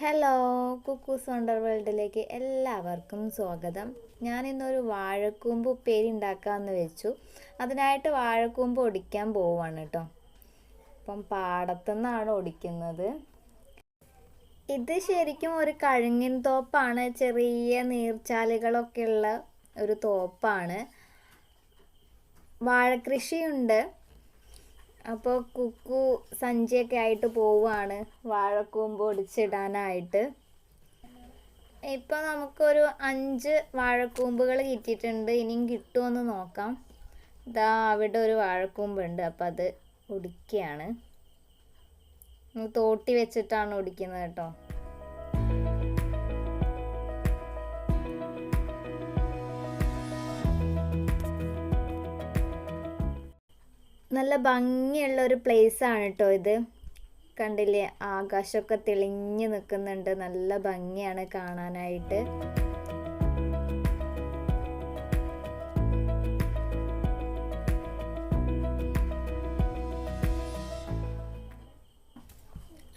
Hello cuckoo's wonder വേൾഡിലേക്ക് എല്ലാവർക്കും സ്വാഗതം. ഞാൻ ഇന്നൊരു വാഴക്കൂമ്പ് ഉപ്പേരി ഉണ്ടാക്കാമെന്ന് വെച്ചു. അതിനായിട്ട് വാഴക്കൂമ്പ് ഒടിക്കാൻ പോവാണ് കേട്ടോ അപ്പം പാടത്തുനിന്നാണ് ഒടിക്കുന്നത്. ഇത് ശരിക്കും ഒരു കഴുങ്ങിൻ തോപ്പാണ്. ചെറിയ നീർച്ചാലുകളൊക്കെ ഉള്ള ഒരു തോപ്പാണ്. വാഴക്കൃഷിയുണ്ട് അപ്പോൾ കുക്കു സഞ്ചിയൊക്കെ ആയിട്ട് പോവുകയാണ് വാഴക്കൂമ്പ് ഒടിച്ചിടാനായിട്ട്. ഇപ്പോൾ നമുക്കൊരു അഞ്ച് വാഴക്കൂമ്പുകൾ കിട്ടിയിട്ടുണ്ട്. ഇനിയും കിട്ടുമെന്ന് നോക്കാം. ഇതാ അവിടെ ഒരു വാഴക്കൂമ്പുണ്ട്. അപ്പം അത് ഒടിക്കുകയാണ് തോട്ടി വെച്ചിട്ടാണ് ഒടിക്കുന്നത് കേട്ടോ. നല്ല ഭംഗിയുള്ള ഒരു പ്ലേസ് ആണ് കേട്ടോ ഇത്. കണ്ടില്ലേ? ആകാശമൊക്കെ തെളിഞ്ഞു നിൽക്കുന്നുണ്ട്. നല്ല ഭംഗിയാണ് കാണാനായിട്ട്.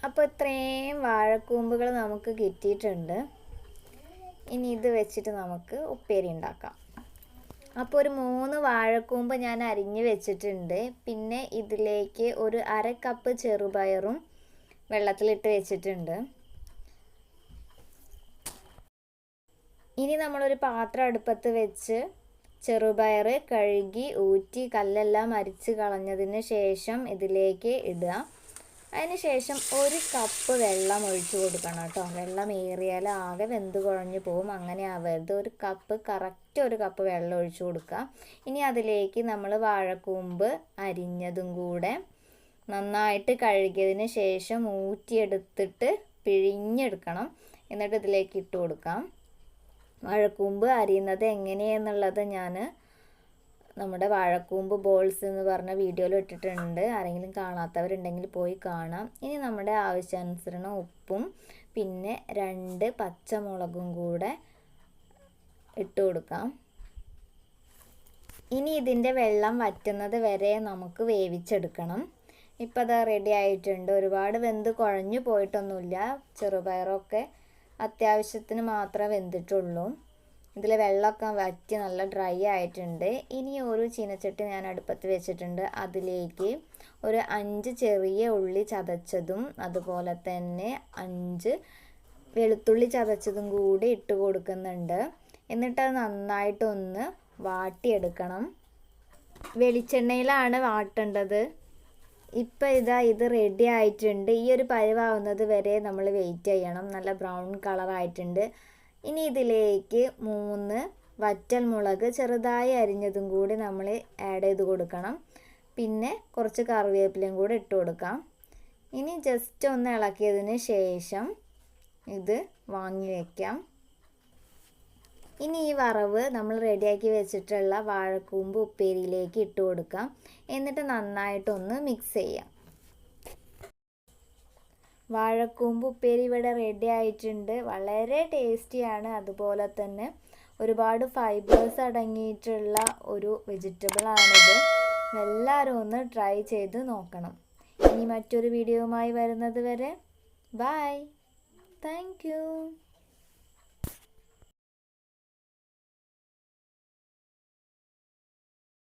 അപ്പോൾ ഇത്രയും വാഴക്കൂമ്പുകൾ നമുക്ക് കിട്ടിയിട്ടുണ്ട്. ഇനി ഇത് വെച്ചിട്ട് നമുക്ക് ഉപ്പേരി ഉണ്ടാക്കാം. അപ്പോൾ ഒരു മൂന്ന് വാഴക്കൂമ്പ് ഞാൻ അരിഞ്ഞ് വെച്ചിട്ടുണ്ട്. പിന്നെ ഇതിലേക്ക് ഒരു അര കപ്പ് ചെറുപയറും വെള്ളത്തിലിട്ട് വെച്ചിട്ടുണ്ട്. ഇനി നമ്മളൊരു പാത്രം അടുപ്പത്ത് വെച്ച് ചെറുപയർ കഴുകി ഊറ്റി കല്ലെല്ലാം അരിച്ച് കളഞ്ഞതിന് ശേഷം ഇതിലേക്ക് ഇടുക. അതിന് ശേഷം ഒരു കപ്പ് വെള്ളം ഒഴിച്ചു കൊടുക്കണം കേട്ടോ. വെള്ളം ഏറിയാൽ ആകെ വെന്ത് കുഴഞ്ഞു പോവും. അങ്ങനെ ആവരുത് ഒരു കപ്പ് കറക്റ്റ് ഒരു കപ്പ് വെള്ളം ഒഴിച്ചു കൊടുക്കുക. ഇനി അതിലേക്ക് നമ്മൾ വാഴക്കൂമ്പ് അരിഞ്ഞതും കൂടെ നന്നായിട്ട് കഴുകിയതിന് ശേഷം ഊറ്റിയെടുത്തിട്ട് പിഴിഞ്ഞെടുക്കണം. എന്നിട്ട് ഇതിലേക്ക് ഇട്ട് കൊടുക്കാം. വാഴക്കൂമ്പ് അരിയുന്നത് എങ്ങനെയെന്നുള്ളത് ഞാൻ നമ്മുടെ വാഴക്കൂമ്പ് ബോൾസ് എന്ന് പറഞ്ഞ വീഡിയോയിൽ ഇട്ടിട്ടുണ്ട്. ആരെങ്കിലും കാണാത്തവരുണ്ടെങ്കിൽ പോയി കാണാം. ഇനി നമ്മുടെ ആവശ്യാനുസരണം ഉപ്പും പിന്നെ രണ്ട് പച്ചമുളകും കൂടെ ഇട്ട് കൊടുക്കാം. ഇനി ഇതിന്റെ വെള്ളം വറ്റുന്നത് വരെ നമുക്ക് വേവിച്ചെടുക്കണം. ഇപ്പോൾ അത് റെഡി ആയിട്ടുണ്ട്. ഒരുപാട് വെന്ത് കുഴഞ്ഞു പോയിട്ടൊന്നുമില്ല. ചെറുപയറൊക്കെ അത്യാവശ്യത്തിന് മാത്രമേ വെന്തിട്ടുള്ളൂ. ഇതിൽ വെള്ളമൊക്കെ വറ്റി നല്ല ഡ്രൈ ആയിട്ടുണ്ട്. ഇനി ഒരു ചീനച്ചട്ടി ഞാൻ അടുപ്പത്ത് വെച്ചിട്ടുണ്ട്. അതിലേക്ക് ഒരു അഞ്ച് ചെറിയ ഉള്ളി ചതച്ചതും അതുപോലെ തന്നെ അഞ്ച് വെളുത്തുള്ളി ചതച്ചതും കൂടി ഇട്ട് കൊടുക്കുന്നുണ്ട്. എന്നിട്ട് അത് നന്നായിട്ടൊന്ന് വാട്ടിയെടുക്കണം. വെളിച്ചെണ്ണയിലാണ് വാട്ടേണ്ടത്. ഇപ്പം ഇതാ ഇത് റെഡി ആയിട്ടുണ്ട്. ഈ ഒരു പരിവാവുന്നത് വരെ നമ്മൾ വെയിറ്റ് ചെയ്യണം. നല്ല ബ്രൗൺ കളറായിട്ടുണ്ട് ഇനി ഇതിലേക്ക് മൂന്ന് വറ്റൽ മുളക് ചെറുതായി അരിഞ്ഞതും കൂടി നമ്മൾ ആഡ് ചെയ്ത് കൊടുക്കണം. പിന്നെ കുറച്ച് കറിവേപ്പിലയും കൂടി ഇട്ട് കൊടുക്കാം. ഇനി ജസ്റ്റ് ഒന്ന് ഇളക്കിയതിന് ശേഷം ഇത് വാങ്ങി വയ്ക്കാം ഇനി ഈ വറവ് നമ്മൾ റെഡിയാക്കി വെച്ചിട്ടുള്ള വാഴക്കൂമ്പ് ഉപ്പേരിയിലേക്ക് ഇട്ട് കൊടുക്കാം. എന്നിട്ട് നന്നായിട്ടൊന്ന് മിക്സ് ചെയ്യാം. വാഴക്കൂമ്പ് ഉപ്പേരി ഇവിടെ റെഡി ആയിട്ടുണ്ട്. വളരെ ടേസ്റ്റിയാണ് അതുപോലെ തന്നെ ഒരുപാട് ഫൈബേഴ്സ് അടങ്ങിയിട്ടുള്ള ഒരു വെജിറ്റബിളാണിത് എല്ലാവരും ഒന്ന് ട്രൈ ചെയ്ത് നോക്കണം. ഇനി മറ്റൊരു വീഡിയോയുമായി വരുന്നത് വരെ ബായ് താങ്ക്